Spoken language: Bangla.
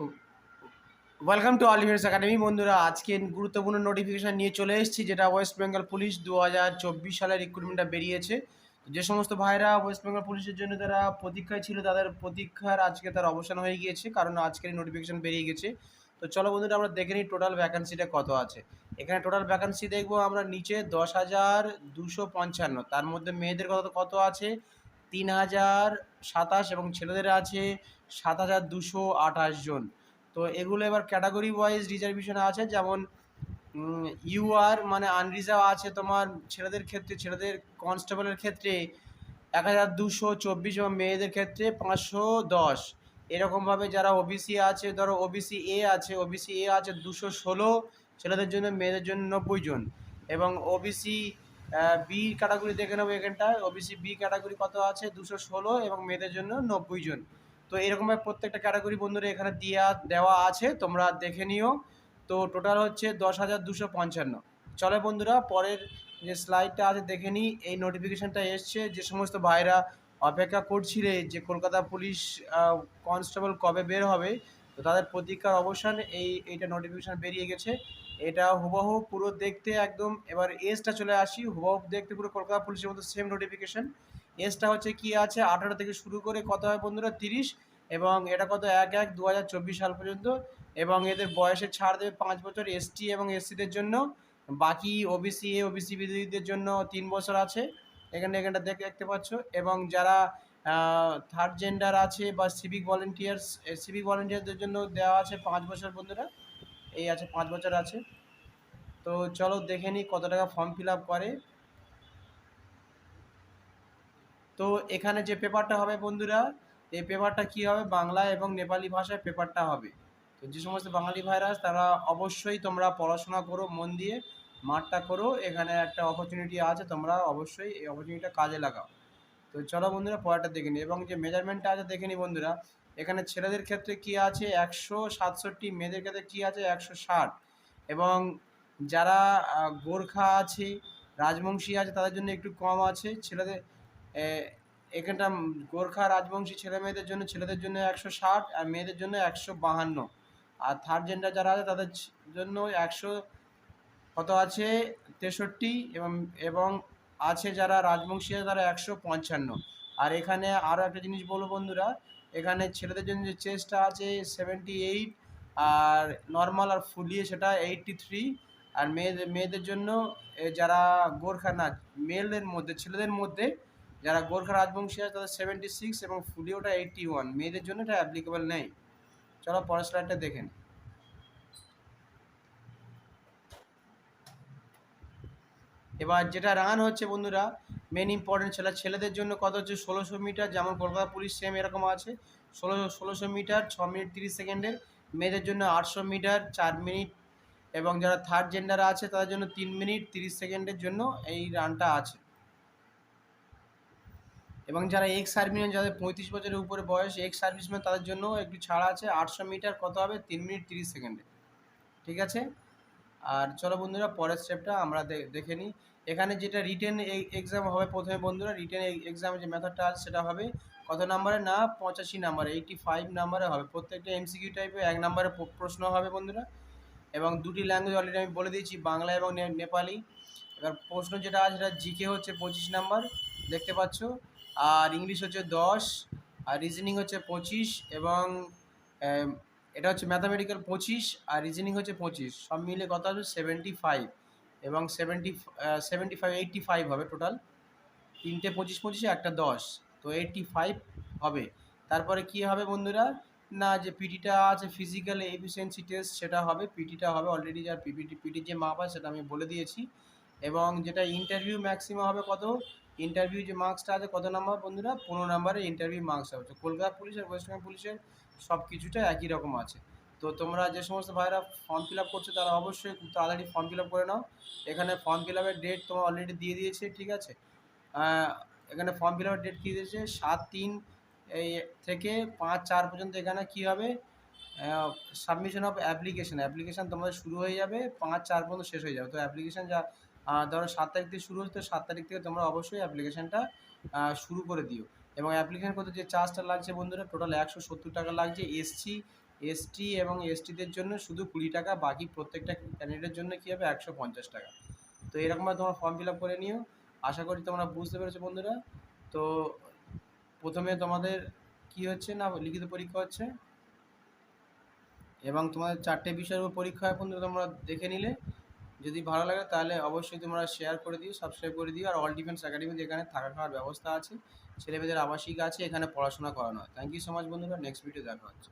ওয়েলকাম টু অলিভিয়ার্স একাডেমি বন্ধুরা, আজকে গুরুত্বপূর্ণ নোটিফিকেশান নিয়ে চলে এসেছি, যেটা ওয়েস্ট বেঙ্গল পুলিশ দু হাজার চব্বিশ সালের রিক্রুটমেন্টটা বেরিয়েছে। যে সমস্ত ভাইরা ওয়েস্ট বেঙ্গল পুলিশের জন্য তারা প্রতীক্ষায় ছিল, তাদের প্রতীক্ষার আজকে তার অবসান হয়ে গিয়েছে, কারণ আজকের নোটিফিকেশন বেরিয়ে গেছে। তো চলো বন্ধুরা, আমরা দেখে নিই টোটাল ভ্যাকান্সিটা কত আছে। এখানে টোটাল ভ্যাকান্সি দেখব আমরা নিচে দশ হাজার দুশো পঞ্চান্ন, তার মধ্যে মেয়েদের কত কত আছে? তিন হাজার সাতাশ এবং ছেলেদের আছে সাত হাজার দুশো আঠাশ জন। তো এগুলো এবার ক্যাটাগরি ওয়াইজ রিজার্ভেশনে আছে, যেমন ইউআর মানে আনরিজার্ভ আছে তোমার ছেলেদের ক্ষেত্রে, ছেলেদের কনস্টেবলের ক্ষেত্রে এক হাজার দুশো চব্বিশ এবং মেয়েদের ক্ষেত্রে পাঁচশো দশ। এরকমভাবে যারা ওবিসি আছে, ধরো ওবিসি এ আছে ওবিসি এ আছে দুশো ষোলো ছেলেদের জন্য, মেয়েদের জন্য নব্বই জন। এবং ওবিসি বি ক্যাটাগরি দেখে নেব এখানটায়। ওবিসি বি ক্যাটাগরি কত আছে? দুশো ষোলো এবং মেয়েদের জন্য নব্বই জন। তো এরকমভাবে প্রত্যেকটা ক্যাটাগরি বন্ধুরা এখানে দেওয়া দেওয়া আছে, তোমরা দেখে নিও। তো টোটাল হচ্ছে দশ হাজার দুশো পঞ্চান্ন। চলে বন্ধুরা, পরের যে স্লাইডটা আছে, দেখে নিই। এই নোটিফিকেশানটা এসছে, যে সমস্ত ভাইরা অপেক্ষা করছিলে যে কলকাতা পুলিশ কনস্টেবল কবে বের হবে, তো তাদের প্রতীক্ষার অবসান, এই, এইটা নোটিফিকেশান বেরিয়ে গেছে। এটা হুবহু পুরো দেখতে একদম, এবার এজটা চলে আসি। হুবহু দেখতে পুরো কলকাতা পুলিশের মতো সেম নোটিফিকেশান এজটা হচ্ছে কি আছে? আঠারো থেকে শুরু করে কত হয় বন্ধুরা? তিরিশ। এবং এটা কত? এক এক, দু সাল পর্যন্ত। এবং এদের বয়সে ছাড় দেবে পাঁচ বছর এসটি এবং এসসিদের জন্য। বাকি ওবিসি এ ওবিসি বিরোধীদের জন্য তিন বছর আছে। এখানে, এখানটা দেখে, দেখতে পাচ্ছ। এবং যারা থার্ড জেন্ডার আছে বা সিভিক ভলেন্টিয়ার্স সিভিক ভলেন্টিয়ারদের জন্য দেওয়া আছে পাঁচ বছর বন্ধুরা। এই আছে পাঁচ বছর আছে। তো চলো দেখে নিই কত টাকা ফর্ম ফিল আপ করে। তো এখানে যে পেপারটা হবে বন্ধুরা, এই পেপারটা কি হবে? বাংলা এবং নেপালি ভাষায় পেপারটা হবে। তো যে সমস্ত বাঙালি ভাইরাস তারা অবশ্যই তোমরা পড়াশোনা করো, মন দিয়ে মাঠটা করো। এখানে একটা অপরচুনিটি আছে, তোমরা অবশ্যই এই অপরচুনিটিটা কাজে লাগাও। তো চলো বন্ধুরা, পড়াটা দেখে নিই এবং যে মেজারমেন্টটা আছে, দেখে নিই বন্ধুরা, এখানে ছেলেদের ক্ষেত্রে কি আছে? একশো সাতষট্টি, মেয়েদের ক্ষেত্রে কি আছে? একশো ষাট। এবং যারা গোর্খা আছে, রাজবংশী আছে, তাদের জন্য একটু কম আছে। ছেলেদের এখানটা গোর্খা রাজবংশী ছেলে মেয়েদের জন্য, ছেলেদের জন্য একশো ষাট আর মেয়েদের জন্য একশো বাহান্ন। আর থার্ড জেন্ডার যারা আছে, তাদের জন্য একশো কত আছে? তেষট্টি এবং এবং আছে যারা রাজবংশী আছে, তারা একশো পঞ্চান্ন। আর এখানে আরও একটা জিনিস বলব বন্ধুরা, এখানে ছেলেদের জন্য যে চেস্টটা আছে সেভেন্টি এইট আর নর্মাল আর ফুলিয়ে সেটা এইটটি থ্রি আর মেয়েদের মেয়েদের জন্য যারা গোর্খা না মেলের মধ্যে, ছেলেদের মধ্যে যারা গোর্খা রাজবংশী আছে, তাদের সেভেন্টি সিক্স এবং ফুলিওটা এইটটি ওয়ান মেয়েদের জন্য এটা অ্যাপ্লিকেবল নেই। চলো পরের স্লাইডটা দেখেন এবার যেটা রান হচ্ছে বন্ধুরা মেন ইম্পর্টেন্ট ছেলে ছেলেদের জন্য কত হচ্ছে? ষোলোশো মিটার, যেমন কলকাতা পুলিশ সেম এরকম আছে। ষোলো ষোলোশো মিটার, ছ মিনিট তিরিশ সেকেন্ডের। মেয়েদের জন্য আটশো মিটার, চার মিনিট। এবং যারা থার্ড জেন্ডার আছে, তাদের জন্য তিন মিনিট তিরিশ সেকেন্ডের জন্য এই রানটা আছে। এবং যারা এক্স সার্ভিসম্যান যাদের পঁয়ত্রিশ বছরের উপরে বয়স এক্স সার্ভিসম্যান তাদের জন্য একটু ছাড় আছে। আটশো মিটার কত হবে? তিন মিনিট তিরিশ সেকেন্ডে। ঠিক আছে? আর চলো বন্ধুরা, পরের স্টেপটা আমরা দেখে নিই। এখানে যেটা রিটেন এক্সাম হবে প্রথমে বন্ধুরা রিটেন এক্সামের যে মেথডটা আছে সেটা হবে কত নাম্বারে না, পঁচাশি নাম্বারে এইটি ফাইভ নাম্বারে হবে। প্রত্যেকটা এমসিকিউ টাইপের এক নাম্বারে প্রশ্ন হবে বন্ধুরা। এবং দুটি ল্যাঙ্গুয়েজ অলরেডি আমি বলে দিয়েছি, বাংলা এবং নেপালি। এবার প্রশ্ন যেটা আছে সেটা জিকে হচ্ছে পঁচিশ নাম্বার দেখতে পাচ্ছ? আর ইংলিশ হচ্ছে দশ, আর রিজনিং হচ্ছে পঁচিশ এবং এটা হচ্ছে ম্যাথামেটিক্যাল পঁচিশ, আর রিজনিং হচ্ছে পঁচিশ। সব মিলে কত হবে? সেভেন্টি ফাইভ এবং seventy seventy five eighty five হবে টোটাল তিনটে পঁচিশ পঁচিশে, একটা দশ। তো এইটটি ফাইভ হবে। তারপরে কি হবে বন্ধুরা? না, যে পিটিটা আছে ফিজিক্যাল এফিসিয়েন্সি টেস্ট সেটা হবে। পিটিটা হবে অলরেডি যার পিপিটি পিটির যে মাপ আছে, সেটা আমি বলে দিয়েছি। এবং যেটা ইন্টারভিউ ম্যাক্সিমাম হবে কত? ইন্টারভিউ যে মার্কসটা আছে, কত নাম্বার বন্ধুরা? পনেরো নাম্বারে ইন্টারভিউ মার্কস হচ্ছে কলকাতা পুলিশ আর ওয়েস্ট বেঙ্গল পুলিশের সব কিছুটা একই রকম আছে। তো তোমরা যে সমস্ত ভাইরা ফর্ম ফিল আপ করছ, তারা অবশ্যই খুব তাড়াতাড়ি ফর্ম ফিল আপ করে নাও। এখানে ফর্ম ফিল আপের ডেট তোমার অলরেডি দিয়ে দিয়েছে, ঠিক আছে? এখানে ফর্ম ফিল আপের ডেট কী দিয়েছে? সাত তিন, এই থেকে পাঁচ চার পর্যন্ত এখানে কী হবে? সাবমিশন অফ অ্যাপ্লিকেশান অ্যাপ্লিকেশান তোমাদের শুরু হয়ে যাবে, পাঁচ চার পর্যন্ত শেষ হয়ে যাবে। তো অ্যাপ্লিকেশান যা ধরো সাত তারিখ থেকে শুরু হচ্ছে, সাত তারিখ থেকে তোমরা অবশ্যই অ্যাপ্লিকেশানটা শুরু করে দিও। এবং অ্যাপ্লিকেশান করতে যে চার্জটা লাগছে বন্ধুরা টোটাল একশো সত্তর টাকা লাগছে এসছি এসটি এবং এসটিদের জন্য শুধু কুড়ি টাকা, বাকি প্রত্যেকটা ক্যান্ডিডেটের জন্য কী হবে? একশো পঞ্চাশ টাকা। তো এরকমভাবে তোমরা ফর্ম ফিল আপ করে নিও। আশা করি তোমরা বুঝতে পেরেছ বন্ধুরা। তো প্রথমে তোমাদের কি হচ্ছে না, লিখিত পরীক্ষা হচ্ছে। এবং তোমাদের চারটে বিষয়ের উপর পরীক্ষা হয় বন্ধুরা, তোমরা দেখে নিলে। যদি ভালো লাগে তাহলে অবশ্যই তোমরা শেয়ার করে দিও সাবস্ক্রাইব করে দিও। আর অল ডিফেন্স একাডেমি এখানে থাকা খাওয়ার ব্যবস্থা আছে। ছেলেমেয়েদের আবাসিক আছে, এখানে পড়াশোনা করানো হয়। থ্যাংক ইউ সো মাচ বন্ধুরা। নেক্সট ভিডিও দেখা হচ্ছে।